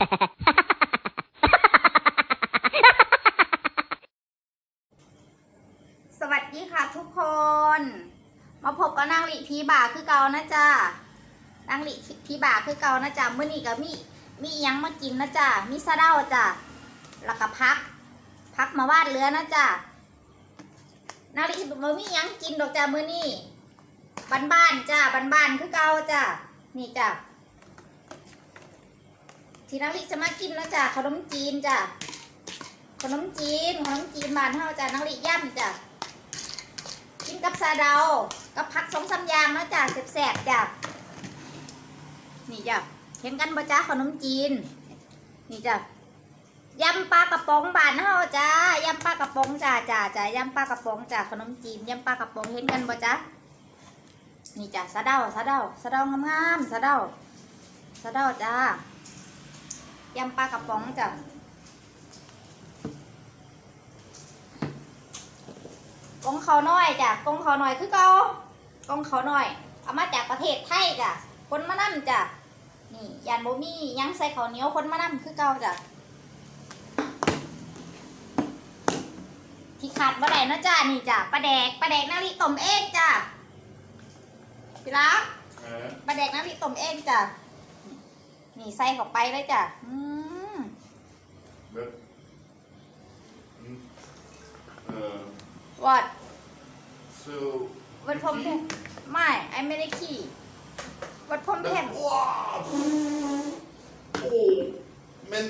สวัสดีค่ะทุกคน มาพบกับนางหลิพีบ่าคือเก่านะจ๊ะนางหลิพีบ่าคือเก่านะจ๊ะเมื่อนี้ก็มีมีอิหยังมากินนะจ๊ะมีซาเดาจ้ะแล้วก็พัก พักมาวาดเรือนะจ๊ะนางหลิมามีอิหยังกินดอกจ้ะเมื้อนี้บ้านๆจ้ะบ้านๆคือเก่าจ้ะนี่จ้ะ ทีนางหลิจะมากินนะจ๊ะขนมจีนจ้ะขนมจีนขนมจีนบานเฮาจ้ะนางหลิย่ำจ้ะกินกับซาเดากับผักสองสามอย่างเนาะจ้ะแสบๆจ้ะนี่จ้ะเห็นกันบ่จ้าขนมจีน นี่จ้ะยำปลากระป๋องบานเฮาจ้ายำปลากระป๋องจ้าจ้าจ้ายำปลากระป๋องจ้าขนมจีนยำปลากระป๋องเห็นกันบ่จ้านี่จ้ะซาเดาซาเดาซาเดางามๆซาเดาซาเดาจ้า ยำปลากระป๋องจ้ะกงเขาน้อยจ้ะกงเขาน้อยคือเก่ากงเขาน้อย เอามาจากประเทศไทยจ้ะ คนมะนั่จ้ะ นี่ยานโบมี่ยังใส่ข้าวเหนียวคนมะนั่คือเก่าจ้ะ ที่ขาดบ่ได้เนาะจ้ะนี่จ้ะปลาแดกปลาแดกนาริต้มเองจ้ะพี่รัก Uh, ปลาแดกนาริต้มเองจ้ะ นี่ใส่เข้าไปเลยจ้ะอืม but, mm, uh, วอด so, วัดพรมแทนไม่ไอไม่ได้ขี่วัดพรมแทน Wow! Oh, men,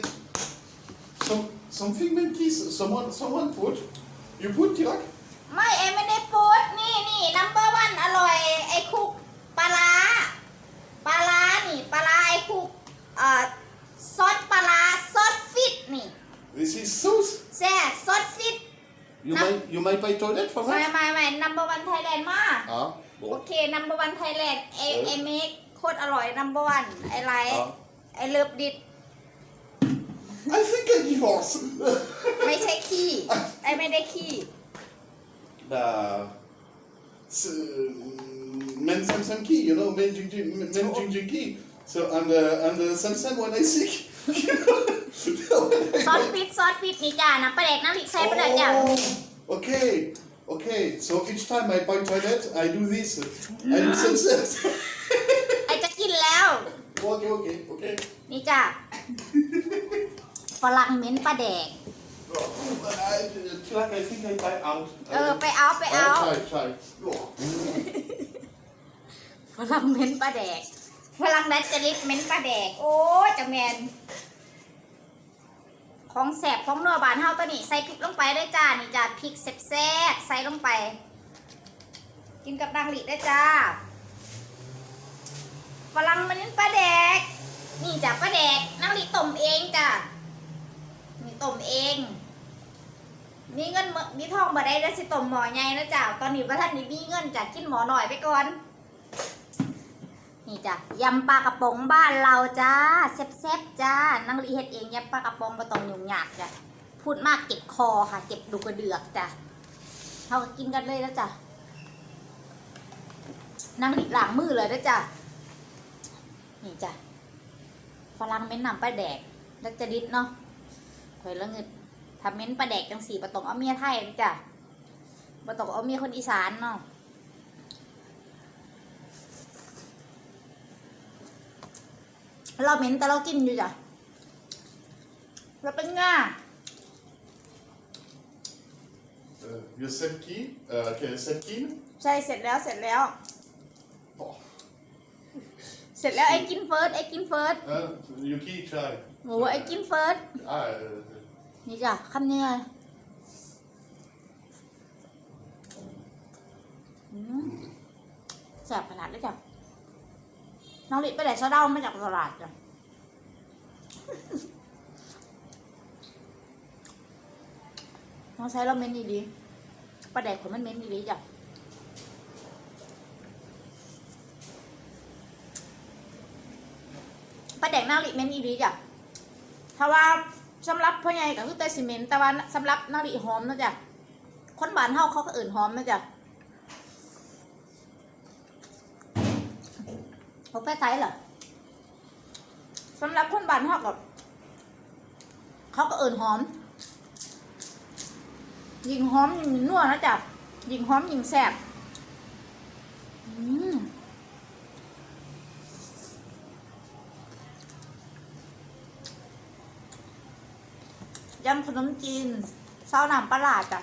some, something men kiss, someone, someone put, you put Tirak? ไม่เอ็มไม่ได้พูดนี่นี่นัมเบอร์วันอร่อยไอ้คุกปลาร้าปลาร้านี่ปลาร้าไอ้คุกเอ่อซอสปลาร้าซอสฟิตนี่ This is sauce. แซ่ซอสฟิต You No. Might, you might buy toilet for ไม่ that? ไม่ไม่นัมเบอร์วันไทยแลนด์มา Ah, โอ bon. เคนัมเบอร์วันไทยแลนด์ไอเออไอเมคโคตรอร่อยนัมเบอร์วันไอไลท์ Ah. ไอเลิฟดิด I think I divorce. ไม่ใช่ขี้ไอไม่ได้ขี้ Bah, c'est- men Samsung key, you know, men Jing Jing, men Jing Jing key. So and uh, and uh, Samsung when I sick. when ซอ I สฟิตซอสฟิตนี่จ้าน้ำปลาแดกน้ำพริกใส่ปลาแดกจ้า Oh, okay, okay. So each time I buy toilet, I do this. I do Samsung. ไอจะกินแล้ว okay, okay, okay. นี่จ้าฝรั่งเหม็นปลาแดก Oh, I, like I think I buy out. เออ ไปเอาไปเอา I'll try, try. Oh. ฝรั่งเหม็นปลาแดกฝรั่งดัชจริตเหม็นปลาแดก โอ้ยจังแมน ของแสบของนัวบานเฮาตัวนี้ใส่พริกลงไปได้จ้า นี่จ้าพริกแซ่บๆใส่ลงไป กินกับดังหลีได้จ้าฝรั่งมันเป็นปลาแดก นี่จ้ะปลาแดกนางหลีต้มเองจ้ะนี่ต้มเองมีเงินมีทองบ่ได้แล้วสิต้มหมอใหญ่นะจ้ะตอนนี้พระท่านนี่มีเงินจ้ะกินหมอหน่อยไปก่อน นี่จ้ะยำปลากระป๋องบ้านเราจ้าแซ่บๆจ้านางลีเฮ็ดเองยำปลากระป๋องบ่ต้องยุ่งยากจ้ะพูดมากเจ็บคอค่ะเจ็บดูกระเดือกจ้ะเราก็กินกันเลยแล้วจ้ะนางลีหล้างมือเลยนะจ้ะนี่จ้ะฝรั่งเม้นนำปลาแดกแล้วจะดิดเนาะข่อยละเงิดทำเม้นปลาแดกจังสีปะตองเอาเมียไทยนะจ้ะปะตองเอาเมียคนอีสานเนาะ เราเม้นแต่เรากินอยู่จ้ะเราเป็นง่า Uh, you said key? Uh, okay, said key? ใช่เสร็จแล้วเสร็จแล้ว Oh. เสร็จแล้วไอ้กินเฟิร์สไอ้กินเฟิร์ส Uh, you key try. โอ้ไอ้กินเฟิร์ส Ah, uh, นี่จ้ะคำนี้เลยอืมแสบขนาดเลยจ้ะน้องลิไปไหนซะเด้ามาจากตลาดจ้ะ น้องใช้เราเม้นดีๆปลาแดกขนมันเม้นดีๆจ้ะปลาแดกนาลิเม้นดีๆจ้ะถ้าว่าสำหรับพ่อใหญ่ก็คือแต่ซีเมนต์แต่ว่าสำหรับนาฬิหอมนะจ๊ะคนบ้านเฮาเขาก็เอื่นหอมนะจ๊ะเขาไปไทยเหรอ สำหรับคนบ้านเฮากับเขาก็เอิ่นหอม ยิงหอมยิงนัวนะจ๊ะยิงหอมยิงแซ่บอืมยำขนมจีนเศร้าน้ำปลาร้าจ้ะ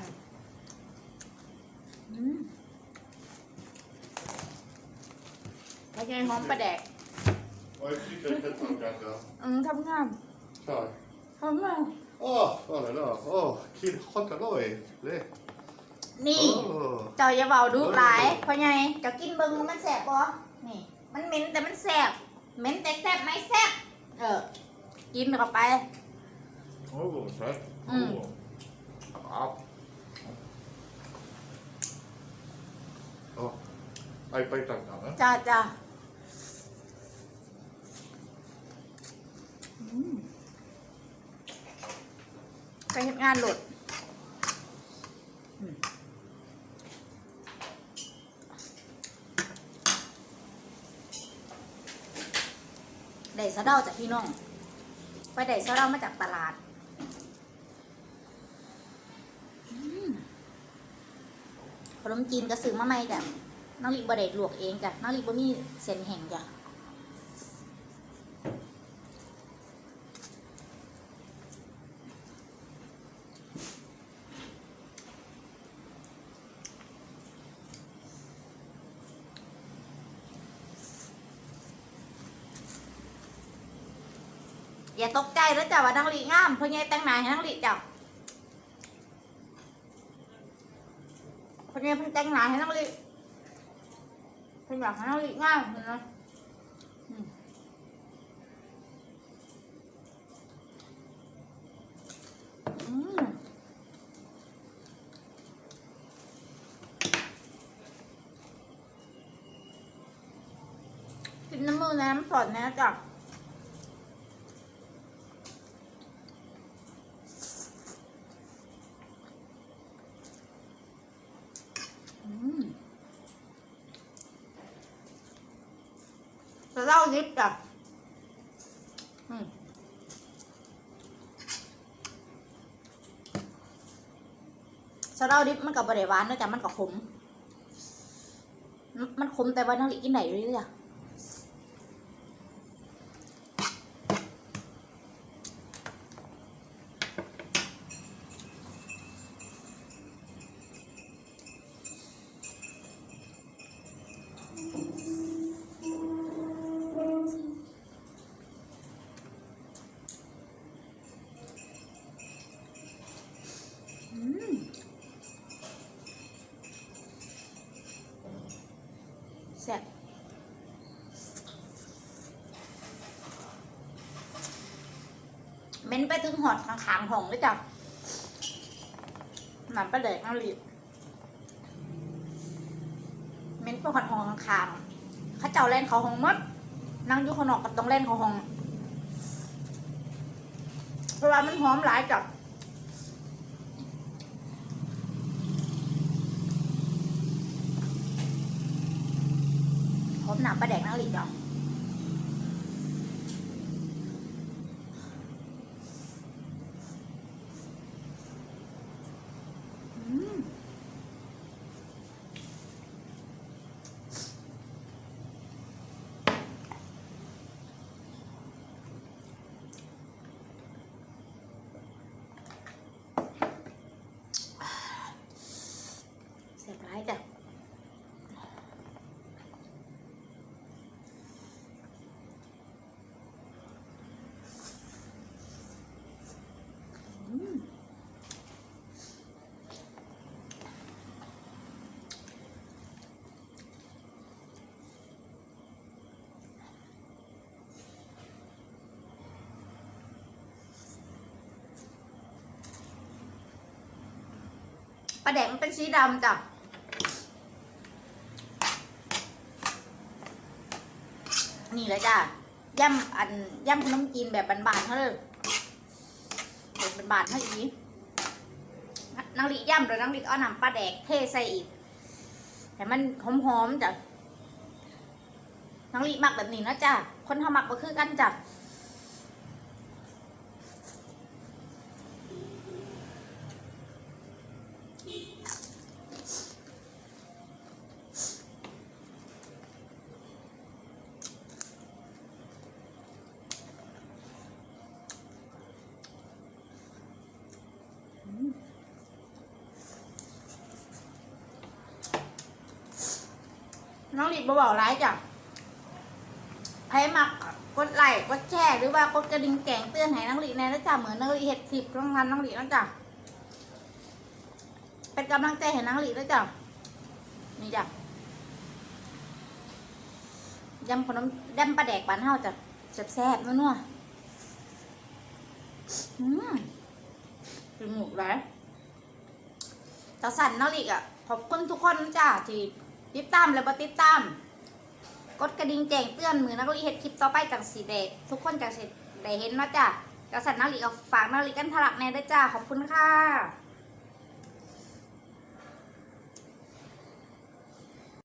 อืมแล้วไงหอมปลาแดก Ouais, si, quelqu'un te regarde. อืมทำงาน Ciao. ทำงาน Oh, oh là là, oh, qu'il hot alors, eh. Les. นี่ Oh. เจ้าอย่าเบาดูหลายเพราะไงเจ้ากินเบิ้งมันแสบปะนี่ มันเหม็นแต่มันแสบเหม็นแต่แสบไม่แสบเออ กินเข้าไป Oh, ça. Mm. Oh. Ah. Oh. Ai, pai, tak, tak, eh? จ้าจ้า ไปเฮ็ดงานโหลดได้สะเดาจากพี่น้อง ไปได้สะเดามาจากตลาดขนมจีนก็ซื้อมาใหม่จ้ะน้องลิบ่ได้ลวกเองจ้ะน้องลิบ่มีเส้นแห้งจ้ะ อย่าตกใจแล้วจ้ะว่าน้องลิงามเพื่อนยแต่งหน้าให้น้องลิจ้ะเพื่อนยเพิ่งแต่งหน้าให้น้องลิเพิ่นอยากให้เราลีงายเห็นไหมอืมอืมกินน้ำมือน้ำสดนะจ๊ะอืม จะเล่านิดจ้ะอืมสะเล่าดิบมันกับบริหวานนะจ๊ะมันกับขม มันขมแต่ว่าน้องลิกินไหนเรื่อยๆอะ ไปถึงหอดขางๆหองเลยจ้ะหนำไปเลยน้องลิเม้นไปหอดหองขางๆเขาเจ้าเล่นเขาหองมดนั่งอยู่ข้างนอกก็ต้องเล่นเขาหองเพราะว่ามันหอมหลายจ้ะผมหนำปลาแดกนักหลีจ้ะอืมเสียบร้ายจ้ะ อืม ปลาแดกมันเป็นสีดำจ้ะนี่เลยจ้ะย่ำอันย่ำขนมจีนแบบบานๆเขาเลยเป็นเป็นบาทเท่าอีนางลิย่ำแล้วนางลิเอาน้ำปลาแดกเทใส่อีกแต่มันหอมๆจ้ะนางลิมักแบบนี้นะจ้ะคนทำมักก็คือกันจ้ะ บ่บอกร้ายจ้ะใครมักกดไลค์กดแชร์หรือว่ากดกระดิ่งแจ้งเตือนให้น้องหลีแน่นะจ้ะเหมือนน้องหลีเห็ดคลิปรางวัลน้องหลีดนะจ้ะเป็นกำลังใจให้น้องหลีดนะจ้ะนี่จ้ะยำขนมยำปลาแดกบานเฮาจ้ะแซ่บๆนัวๆอืมจมูกไหลจะสั่นน้องหลีอะขอบคุณทุกคนจ้ะที่ ติดตามและบ่ติดตาม กดกระดิ่งแจ้งเตือนมือนักลีเฮ็ดคลิปต่อไปจากสีแดงทุกคนจากสีได้เห็นเนาะจ้ะจะสั่นนักเรียนก็ฝากนักลีกันทลักแน่ด้วยจ้าขอบคุณค่ะ